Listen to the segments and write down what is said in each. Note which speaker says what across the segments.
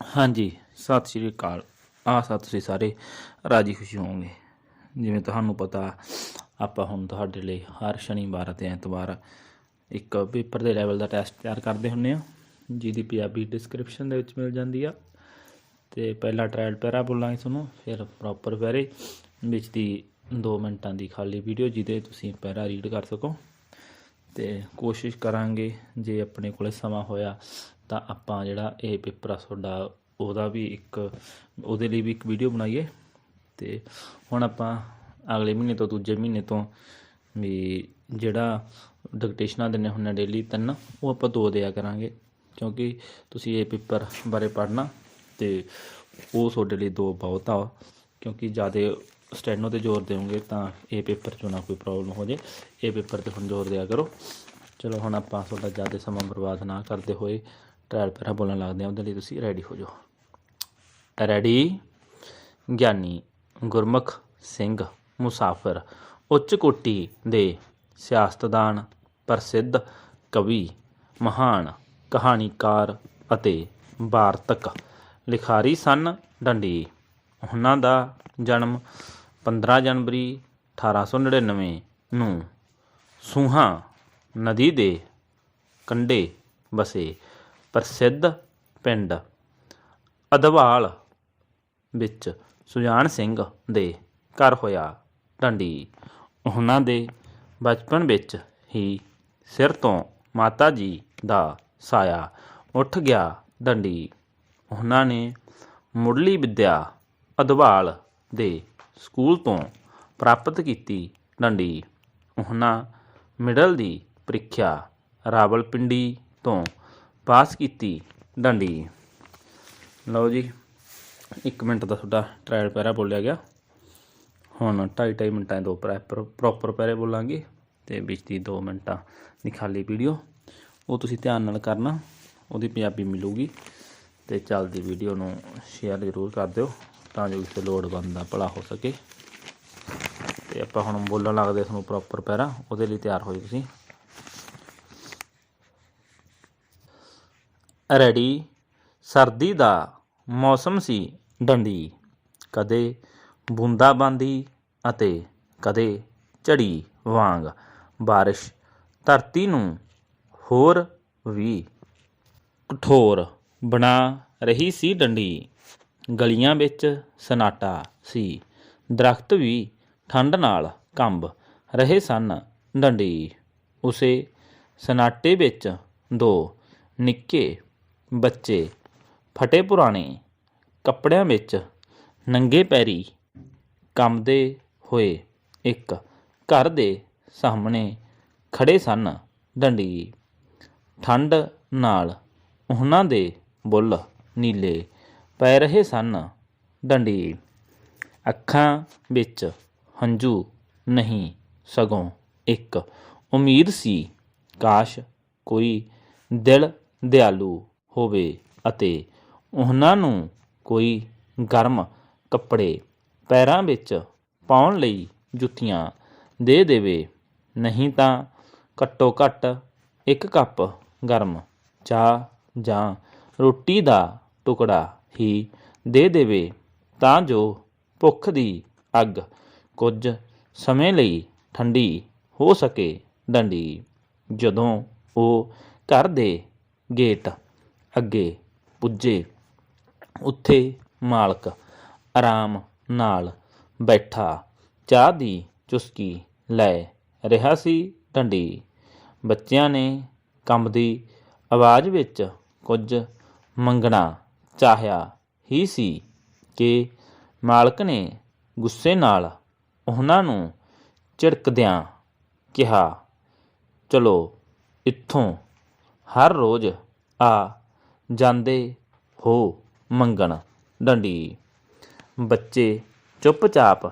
Speaker 1: ਹਾਂਜੀ, ਸਤਿ ਸ਼੍ਰੀ ਅਕਾਲ। ਆਸਾਂ ਤੁਸੀਂ ਸਾਰੇ ਰਾਜੀ ਖੁਸ਼ੀ ਹੋਵੋਗੇ। ਜਿਵੇਂ ਤੁਹਾਨੂੰ ਪਤਾ, ਆਪਾਂ ਹੁਣ ਤੁਹਾਡੇ ਲਈ ਹਰ ਸ਼ਨੀਵਾਰ ਅਤੇ ਐਤਵਾਰ ਇੱਕ ਪੇਪਰ ਦੇ ਲੈਵਲ ਦਾ ਟੈਸਟ ਤਿਆਰ ਕਰਦੇ ਹੁੰਨੇ ਆ, ਜਿਹਦੀ ਪੰਜਾਬੀ ਡਿਸਕ੍ਰਿਪਸ਼ਨ ਦੇ ਵਿੱਚ ਮਿਲ ਜਾਂਦੀ ਆ। ਤੇ ਪਹਿਲਾ ਟ੍ਰਾਇਲ ਪੈਰਾ ਬੋਲਾਂਗੇ ਤੁਹਾਨੂੰ, ਫਿਰ ਪ੍ਰੋਪਰ ਪੈਰੇ, ਵਿੱਚ ਦੀ 2 ਮਿੰਟਾਂ ਦੀ ਖਾਲੀ ਵੀਡੀਓ ਜਿਹਦੇ ਤੁਸੀਂ ਪੈਰਾ ਰੀਡ ਕਰ ਸਕੋ। ਤੇ ਕੋਸ਼ਿਸ਼ ਕਰਾਂਗੇ, ਜੇ ਆਪਣੇ ਕੋਲੇ ਸਮਾਂ ਹੋਇਆ ਤਾਂ ਆਪਾਂ ਜਿਹੜਾ ਇਹ ਪੇਪਰ ਆ ਤੁਹਾਡਾ, ਉਹਦਾ ਵੀ ਇੱਕ, ਉਹਦੇ ਲਈ ਵੀ ਇੱਕ ਵੀਡੀਓ ਬਣਾਈਏ। ਤੇ ਹੁਣ ਆਪਾਂ ਅਗਲੇ ਮਹੀਨੇ ਤੋਂ ਦੂਜੇ ਮਹੀਨੇ ਤੋਂ ਵੀ ਜਿਹੜਾ ਡਿਕਟੇਸ਼ਨਾਂ ਦਿੰਨੇ ਹੁੰਨੇ ਡੇਲੀ ਤਿੰਨ, ਉਹ ਆਪਾਂ ਦੋ ਦਿਆ ਕਰਾਂਗੇ। ਕਿਉਂਕਿ ਤੁਸੀਂ ਇਹ ਪੇਪਰ ਬਾਰੇ ਪੜ੍ਹਨਾ ਤੇ ਉਹ ਤੁਹਾਡੇ ਲਈ ਦੋ ਬਹੁਤ ਆ। ਕਿਉਂਕਿ ਜ਼ਿਆਦਾ ਸਟੈਨੋ ਤੇ ਜ਼ੋਰ ਦੇਵੋਗੇ ਤਾਂ ਇਹ ਪੇਪਰ 'ਚੋਂ ਨਾ ਕੋਈ ਪ੍ਰੋਬਲਮ ਹੋ ਜੇ। ਇਹ ਪੇਪਰ ਤੇ ਹੁਣ ਜ਼ੋਰ ਦਿਆ ਕਰੋ। ਚਲੋ ਹੁਣ ਆਪਾਂ ਤੁਹਾਡਾ ਜ਼ਿਆਦਾ ਸਮਾਂ ਬਰਬਾਦ ਨਾ ਕਰਦੇ ਹੋਏ ਟਰੈਲ ਪੈਰਾ ਬੋਲਣ ਲੱਗਦੇ ਹਾਂ ਉਹਦੇ ਲਈ ਤੁਸੀਂ ਰੈਡੀ ਹੋ ਜਾਓ। ਰੈਡੀ ਗਿਆਨੀ ਗੁਰਮੁਖ ਸਿੰਘ ਮੁਸਾਫਰ ਉੱਚ ਕੋਟੀ ਦੇ ਸਿਆਸਤਦਾਨ, ਪ੍ਰਸਿੱਧ ਕਵੀ, ਮਹਾਨ ਕਹਾਣੀਕਾਰ ਅਤੇ ਵਾਰਤਕ ਲਿਖਾਰੀ ਸਨ ਡੰਡੀ। ਉਹਨਾਂ ਦਾ ਜਨਮ 15 ਜਨਵਰੀ 1899 ਨੂੰ ਸੂਹਾ ਨਦੀ ਦੇ ਕੰਢੇ ਵਸੇ। ਪ੍ਰਸਿੱਧ ਪਿੰਡ ਅਦਵਾਲ ਵਿੱਚ ਸੁਜਾਨ ਸਿੰਘ ਦੇ ਘਰ ਹੋਇਆ ਢੰਡੀ ਉਹਨਾਂ ਦੇ ਬਚਪਨ ਵਿੱਚ ਹੀ ਸਿਰ ਤੋਂ ਮਾਤਾ ਜੀ ਦਾ ਸਾਇਆ ਉੱਠ ਗਿਆ ਡੰਡੀ। ਉਹਨਾਂ ਨੇ ਮੁੱਢਲੀ ਵਿੱਦਿਆ ਅਦਵਾਲ ਦੇ ਸਕੂਲ ਤੋਂ ਪ੍ਰਾਪਤ ਕੀਤੀ ਡੰਡੀ। ਉਹਨਾਂ ਮਿਡਲ ਦੀ ਪ੍ਰੀਖਿਆ ਰਾਵਲਪਿੰਡੀ ਤੋਂ ਪਾਸ ਕੀਤੀ ਡਾਂਡੀ। ਲਓ ਜੀ 1 ਮਿੰਟ ਦਾ ਤੁਹਾਡਾ ਟ੍ਰਾਇਲ ਪੈਰਾ ਬੋਲਿਆ ਗਿਆ। ਹੁਣ 2.5 2.5 ਮਿੰਟਾਂ ਦੇ ਦੋ ਪ੍ਰੋਪਰ ਪ੍ਰੋਪਰ ਪੈਰੇ ਬੋਲਾਂਗੇ ਤੇ ਵਿੱਚ ਦੀ 2 ਮਿੰਟਾਂ ਦੀ ਖਾਲੀ ਵੀਡੀਓ ਉਹ ਤੁਸੀਂ ਧਿਆਨ ਨਾਲ ਕਰਨਾ, ਉਹਦੀ ਪੰਜਾਬੀ ਮਿਲੂਗੀ ਤੇ ਚੱਲਦੀ ਵੀਡੀਓ ਨੂੰ ਸ਼ੇਅਰ ਜ਼ਰੂਰ ਕਰ ਦਿਓ ਤਾਂ ਜੋ ਕਿਸੇ ਲੋੜਵੰਦ ਦਾ ਭਲਾ ਹੋ ਸਕੇ। ਤੇ ਆਪਾਂ ਹੁਣ ਬੋਲਣ ਲੱਗਦੇ ਤੁਹਾਨੂੰ ਪ੍ਰੋਪਰ ਪੈਰਾ ਉਹਦੇ ਲਈ ਤਿਆਰ ਹੋਏ ਤੁਸੀਂ। ਰੈਡੀ। ਸਰਦੀ ਦਾ ਮੌਸਮ ਸੀ ਡੰਡੀ। ਕਦੇ ਬੂੰਦਾਬਾਂਦੀ ਅਤੇ ਕਦੇ ਝੜੀ ਵਾਂਗ ਬਾਰਿਸ਼। ਧਰਤੀ ਨੂੰ ਹੋਰ ਵੀ ਕਠੋਰ ਬਣਾ ਰਹੀ ਸੀ ਡੰਡੀ। ਗਲੀਆਂ ਵਿੱਚ ਸਨਾਟਾ ਸੀ। ਦਰਖਤ ਵੀ ਠੰਡ ਨਾਲ ਕੰਬ ਰਹੇ ਸਨ ਡੰਡੀ। ਉਸੇ ਸਨਾਟੇ ਵਿੱਚ ਦੋ ਨਿੱਕੇ ਬੱਚੇ, ਫਟੇ ਪੁਰਾਣੇ, ਕੱਪੜਿਆਂ ਵਿੱਚ ਨੰਗੇ ਪੈਰੀ ਕੰਮਦੇ ਹੋਏ ਇੱਕ ਘਰ ਦੇ ਸਾਹਮਣੇ ਖੜੇ ਸਨ ਡੰਡੀ ਠੰਡ ਨਾਲ ਉਹਨਾਂ ਦੇ ਬੁੱਲ ਨੀਲੇ ਪੈ ਰਹੇ ਸਨ ਡੰਡੀ ਅੱਖਾਂ ਵਿੱਚ ਹੰਝੂ ਨਹੀਂ, ਸਗੋਂ ਇੱਕ ਉਮੀਦ ਸੀ, ਕਾਸ਼ ਕੋਈ ਦਿਲ ਦਿਆਲੂ ਹੋਵੇ ਅਤੇ ਉਹਨਾਂ ਨੂੰ ਕੋਈ ਗਰਮ ਕੱਪੜੇ ਪੈਰਾਂ ਵਿੱਚ ਪਾਉਣ ਲਈ ਜੁੱਤੀਆਂ ਦੇ ਦੇਵੇ, ਨਹੀਂ ਤਾਂ ਘੱਟੋ ਘੱਟ ਇੱਕ ਕੱਪ ਗਰਮ ਚਾਹ ਜਾਂ ਰੋਟੀ ਦਾ ਟੁਕੜਾ ਹੀ ਦੇ ਦੇਵੇ ਤਾਂ ਜੋ ਭੁੱਖ ਦੀ ਅੱਗ ਕੁਝ ਸਮੇਂ ਲਈ ਠੰਡੀ ਹੋ ਸਕੇ ਡੰਡੀ। ਜਦੋਂ ਉਹ ਘਰ ਦੇ ਗੇਟ ਅੱਗੇ, ਪੁੱਜੇ। ਉੱਥੇ ਮਾਲਕ ਆਰਾਮ ਨਾਲ ਬੈਠਾ। ਚਾਹ ਦੀ ਚੁਸਕੀ ਲੈ ਰਿਹਾ ਸੀ ਢੰਡੀ ਬੱਚਿਆਂ ਨੇ ਕੰਬਦੀ ਆਵਾਜ਼ ਵਿੱਚ ਕੁਝ ਮੰਗਣਾ ਚਾਹਿਆ ਹੀ ਸੀ ਕਿ ਮਾਲਕ ਨੇ ਗੁੱਸੇ ਨਾਲ ਉਹਨਾਂ ਨੂੰ ਝਿੜਕਦਿਆਂ ਕਿਹਾ, ਚਲੋ, ਇੱਥੋਂ ਹਰ ਰੋਜ਼ ਆ ਜਾਂਦੇ ਹੋ ਮੰਗਣ। ਡੰਡੀ। ਬੱਚੇ ਚੁੱਪਚਾਪ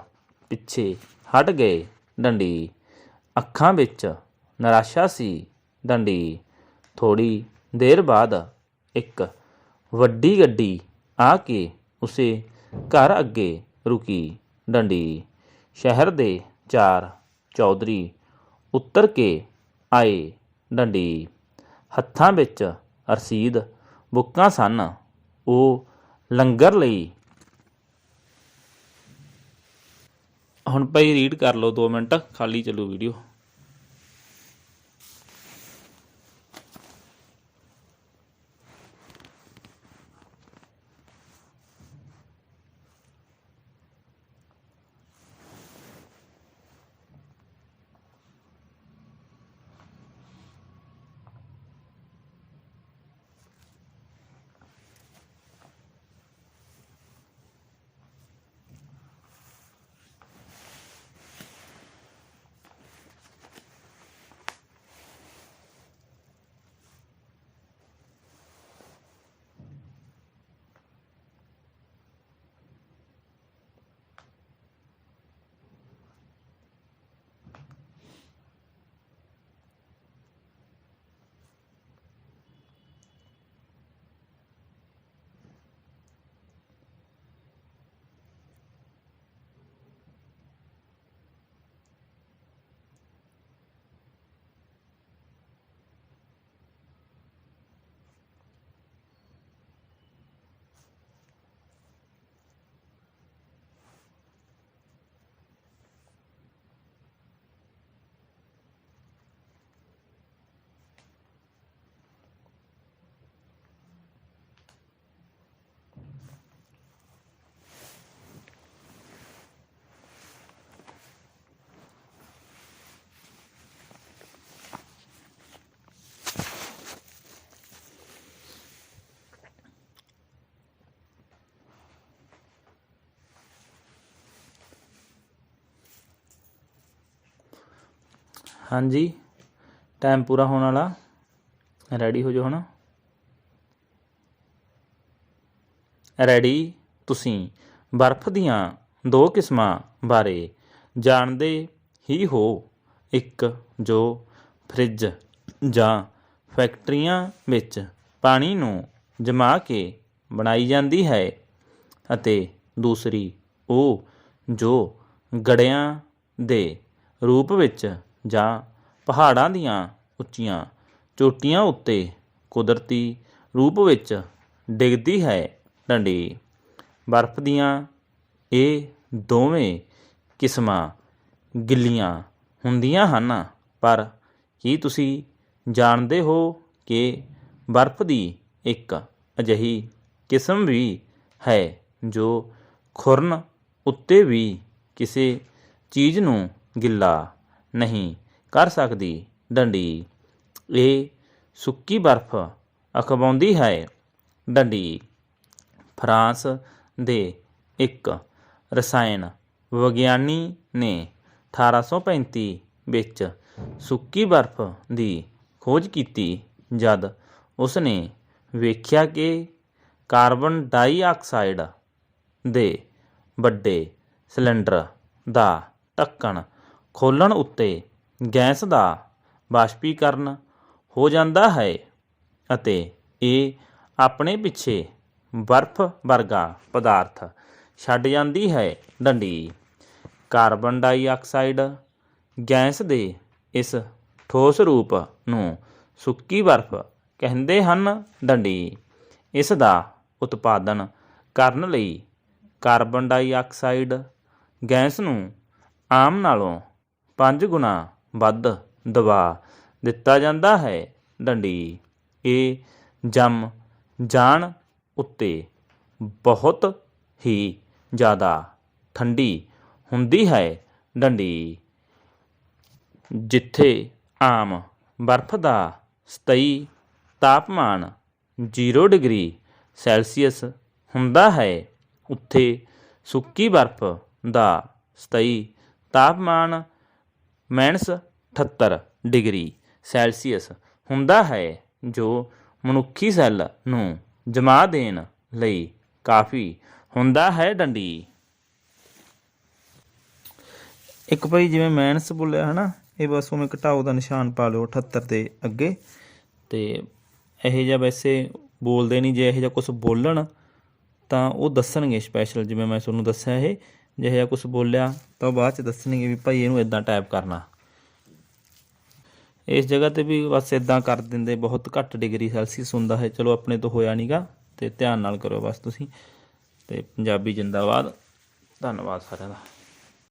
Speaker 1: ਪਿੱਛੇ ਹਟ ਗਏ। ਡੰਡੀ। ਅੱਖਾਂ ਵਿੱਚ ਨਿਰਾਸ਼ਾ ਸੀ। ਡੰਡੀ। ਥੋੜੀ ਦੇਰ ਬਾਅਦ ਇੱਕ ਵੱਡੀ ਗੱਡੀ ਆ ਕੇ ਉਸੇ ਘਰ ਅੱਗੇ ਰੁਕੀ। ਡੰਡੀ। ਸ਼ਹਿਰ ਦੇ ਚਾਰ ਚੌਧਰੀ ਉੱਤਰ ਕੇ ਆਏ। ਡੰਡੀ। ਹੱਥਾਂ ਵਿੱਚ ਰਸੀਦ ਬੁੱਕਾਂ ਸਨ। ਉਹ ਲੰਗਰ ਲਈ। ਹੁਣ ਭਾਈ ਰੀਡ ਕਰ ਲਓ 2 ਮਿੰਟ, ਖਾਲੀ ਚੱਲੂ ਵੀਡੀਓ ਹਾਂਜੀ ਟਾਈਮ ਪੂਰਾ ਹੋਣ ਵਾਲਾ। ਰੈਡੀ ਹੋ ਜਾਓ ਹੁਣ। ਰੈਡੀ ਤੁਸੀਂ। ਬਰਫ਼ ਦੀਆਂ ਦੋ ਕਿਸਮਾਂ ਬਾਰੇ ਜਾਣਦੇ ਹੀ ਹੋ। ਇੱਕ ਜੋ ਫ੍ਰਿਜ ਜਾਂ ਫੈਕਟਰੀਆਂ ਵਿੱਚ ਪਾਣੀ ਨੂੰ ਜਮਾ ਕੇ ਬਣਾਈ ਜਾਂਦੀ ਹੈ ਅਤੇ ਦੂਸਰੀ ਉਹ ਜੋ ਗੜਿਆਂ ਦੇ ਰੂਪ ਵਿੱਚ ਜਾਂ ਪਹਾੜਾਂ ਦੀਆਂ ਉੱਚੀਆਂ ਚੋਟੀਆਂ ਉੱਤੇ ਕੁਦਰਤੀ ਰੂਪ ਵਿੱਚ ਡਿੱਗਦੀ ਹੈ ਡੰਡੀ। ਬਰਫ਼ ਦੀਆਂ ਇਹ ਦੋਵੇਂ ਕਿਸਮਾਂ ਗਿੱਲੀਆਂ ਹੁੰਦੀਆਂ ਹਨ। ਪਰ ਕੀ ਤੁਸੀਂ ਜਾਣਦੇ ਹੋ ਕਿ ਬਰਫ਼ ਦੀ ਇੱਕ ਅਜਿਹੀ ਕਿਸਮ ਵੀ ਹੈ ਜੋ ਖੁਰਨ ਉੱਤੇ ਵੀ ਕਿਸੇ ਚੀਜ਼ ਨੂੰ ਗਿੱਲਾ ਨਹੀਂ ਕਰ ਸਕਦੀ। ਡੰਡੀ, ਇਹ ਸੁੱਕੀ ਬਰਫ਼ ਅਖਵਾਉਂਦੀ ਹੈ। ਡੰਡੀ, ਫਰਾਂਸ ਦੇ ਇੱਕ ਰਸਾਇਣ ਵਿਗਿਆਨੀ ਨੇ 1835 ਵਿੱਚ ਸੁੱਕੀ ਬਰਫ਼ ਦੀ ਖੋਜ ਕੀਤੀ, ਜਦ ਉਸਨੇ ਵੇਖਿਆ ਕਿ ਕਾਰਬਨ ਡਾਈਆਕਸਾਈਡ ਦੇ ਵੱਡੇ ਸਿਲੰਡਰ ਦਾ ਢੱਕਣ ਖੋਲ੍ਹਣ ਉੱਤੇ ਗੈਸ ਦਾ ਵਾਸ਼ਪੀਕਰਨ ਹੋ ਜਾਂਦਾ ਹੈ ਅਤੇ ਇਹ ਆਪਣੇ ਪਿੱਛੇ ਬਰਫ਼ ਵਰਗਾ ਪਦਾਰਥ ਛੱਡ ਜਾਂਦੀ ਹੈ ਡੰਡੀ। ਕਾਰਬਨ ਡਾਈਆਕਸਾਈਡ ਗੈਸ ਦੇ ਇਸ ਠੋਸ ਰੂਪ ਨੂੰ ਸੁੱਕੀ ਬਰਫ਼ ਕਹਿੰਦੇ ਹਨ ਡੰਡੀ। ਇਸ ਦਾ ਉਤਪਾਦਨ ਕਰਨ ਲਈ ਕਾਰਬਨ ਡਾਈਆਕਸਾਈਡ ਗੈਸ ਨੂੰ ਆਮ ਨਾਲੋਂ 5 ਗੁਣਾ ਵੱਧ ਦਬਾ ਦਿੱਤਾ ਜਾਂਦਾ ਹੈ। ਡੰਡੀ ਇਹ ਜੰਮ ਜਾਣ ਉੱਤੇ ਬਹੁਤ ਹੀ ਜ਼ਿਆਦਾ ਠੰਡੀ ਹੁੰਦੀ ਹੈ। ਡੰਡੀ ਜਿੱਥੇ ਆਮ ਬਰਫ਼ ਦਾ ਸਥਾਈ ਤਾਪਮਾਨ 0 ਡਿਗਰੀ ਸੈਲਸੀਅਸ ਹੁੰਦਾ ਹੈ, ਉੱਥੇ ਸੁੱਕੀ ਬਰਫ਼ ਦਾ ਸਥਾਈ ਤਾਪਮਾਨ 78 ਡਿਗਰੀ ਸੈਲਸੀਅਸ ਹੁੰਦਾ ਹੈ, ਜੋ ਮਨੁੱਖੀ ਸੈੱਲ ਨੂੰ ਜਮਾ ਦੇਣ ਲਈ ਕਾਫੀ ਹੁੰਦਾ ਹੈ ਡੰਡੀ। ਇੱਕ ਭਾਈ ਜਿਵੇਂ ਮੈਨਸ ਬੋਲਿਆ ਹਨਾ, ਇਹ ਬਸ ਉਵੇਂ ਘਟਾਓ ਦਾ ਨਿਸ਼ਾਨ ਪਾ ਲਓ 78 ਦੇ ਅੱਗੇ। ਤੇ ਇਹ ਜਿਹਾ ਵੈਸੇ ਬੋਲਦੇ ਨਹੀਂ, ਜੇ ਇਹ ਜਿਹਾ ਕੁਝ ਬੋਲਣ ਤਾਂ ਉਹ ਦੱਸਣਗੇ ਸਪੈਸ਼ਲ ਜਿਵੇਂ ਮੈਂ ਤੁਹਾਨੂੰ ਦੱਸਿਆ ਇਹ। ਜੇ ਜਿਹਾ ਕੁਝ ਬੋਲਿਆ ਤਾਂ ਉਹ ਬਾਅਦ ਚ ਦੱਸਣਗੇ ਵੀ ਭਾਈ ਇਹਨੂੰ ਇਦਾਂ ਟਾਈਪ ਕਰਨਾ। ਇਸ ਜਗ੍ਹਾ ਤੇ ਵੀ ਬਸ ਇਦਾਂ ਕਰ ਦਿੰਦੇ, ਬਹੁਤ ਘੱਟ ਡਿਗਰੀ ਸੈਲਸੀਅਸ ਹੁੰਦਾ ਹੈ। ਚਲੋ ਆਪਣੇ ਤੋਂ ਹੋਇਆ ਨਹੀਂਗਾ ਤੇ ਧਿਆਨ ਨਾਲ ਕਰੋ ਬਸ ਤੁਸੀਂ। ਤੇ ਪੰਜਾਬੀ ਜਿੰਦਾਬਾਦ। ਧੰਨਵਾਦ ਸਾਰਿਆਂ ਦਾ।